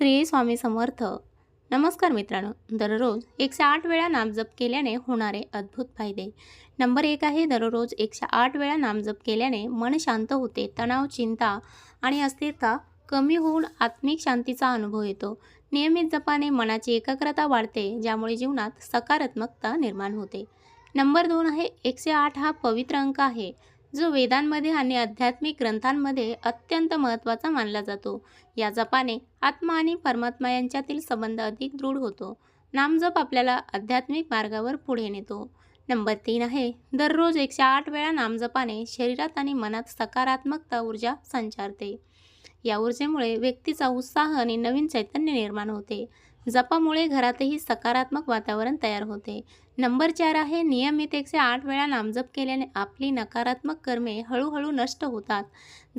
श्री स्वामी समर्थ. नमस्कार मित्रांनो दररोज एकशे आठ वेळा नामजप केल्याने होणारे अद्भुत फायदे. नंबर एक आहे दररोज एकशे आठ वेळा नामजप केल्याने मन शांत होते तणाव चिंता आणि अस्थिरता कमी होऊन आत्मिक शांतीचा अनुभव येतो. नियमित जपाने मनाची एकाग्रता वाढते ज्यामुळे जीवनात सकारात्मकता निर्माण होते. नंबर दोन आहे एकशे आठ हा पवित्र अंक आहे. जो वेदांमध्ये आणि आध्यात्मिक ग्रंथांमध्ये अत्यंत महत्त्वाचा मानला जातो. या जपाने आत्मा आणि परमात्मा यांच्यातील संबंध अधिक दृढ होतो. नामजप आपल्याला आध्यात्मिक मार्गावर पुढे नेतो. नंबर तीन आहे दररोज एकशे आठ वेळा नामजपाने शरीरात आणि मनात सकारात्मकता ऊर्जा संचारते. या ऊर्जेमुळे व्यक्तीचा उत्साह आणि नवीन चैतन्य निर्माण होते. जपामुळे घरातही सकारात्मक वातावरण तयार होते. नंबर चार आहे नियमित एकशे आठ वेळा नामजप केल्याने आपली नकारात्मक कर्मे हळूहळू नष्ट होतात.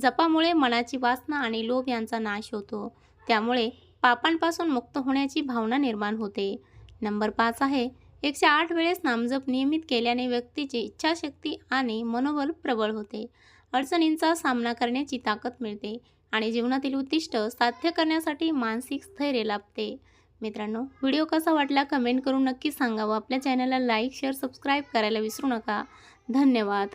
जपामुळे मनाची वासना आणि लोभ यांचा नाश होतो. त्यामुळे पापांपासून मुक्त होण्याची भावना निर्माण होते. नंबर पाच आहे एकशे आठ वेळेस नामजप नियमित केल्याने व्यक्तीची इच्छाशक्ती आणि मनोबल प्रबळ होते. अडचणींचा सामना करण्याची ताकद मिळते आणि जीवनातील उद्दिष्ट साध्य करण्यासाठी मानसिक स्थैर्य लाभते. मित्रांनो व्हिडिओ कसा वाटला कमेंट करून नक्की सांगा व आपल्या चॅनलला लाईक शेअर सबस्क्राईब करायला विसरू नका. धन्यवाद.